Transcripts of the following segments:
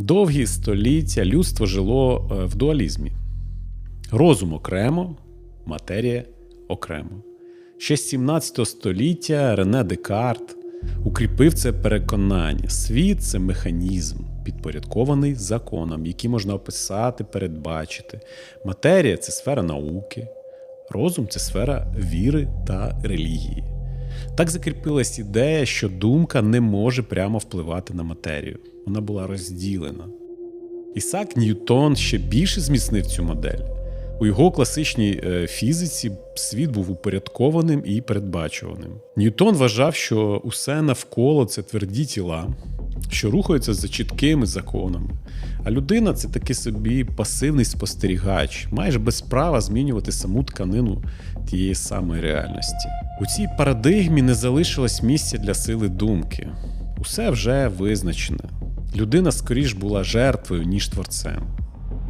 Довгі століття людство жило е, в дуалізмі. Розум окремо, матерія окремо. Ще з 17 століття Рене Декарт укріпив це переконання. Світ це механізм, підпорядкований законам, які можна описати, передбачити. Матерія це сфера науки, розум це сфера віри та релігії. Так закріпилась ідея, що думка не може прямо впливати на матерію. Вона була розділена. Ісак Ньютон ще більше зміцнив цю модель. У його класичній е, фізиці світ був упорядкованим і передбачуваним. Ньютон вважав, що усе навколо це тверді тіла, що рухаються за чіткими законами. А людина це такий собі пасивний спостерігач, майже без права змінювати саму тканину тієї самої реальності. У цій парадигмі не залишилось місця для сили думки. Усе вже визначене. Людина скоріш була жертвою, ніж творцем.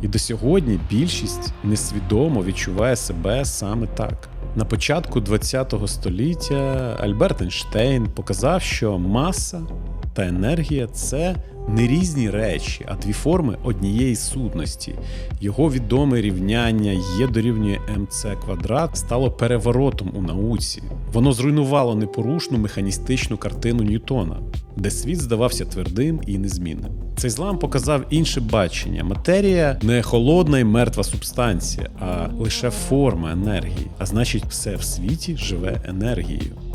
І до сьогодні більшість несвідомо відчуває себе саме так. На початку ХХ століття Альберт Ейнштейн показав, що маса та енергія це не різні речі, а дві форми однієї сутності. Його відоме рівняння Є дорівнює МЦ квадрат стало переворотом у науці. Воно зруйнувало непорушну механістичну картину Ньютона, де світ здавався твердим і незмінним. Цей злам показав інше бачення. Матерія не холодна і мертва субстанція, а лише форма енергії. А значить, все в світі живе енергією.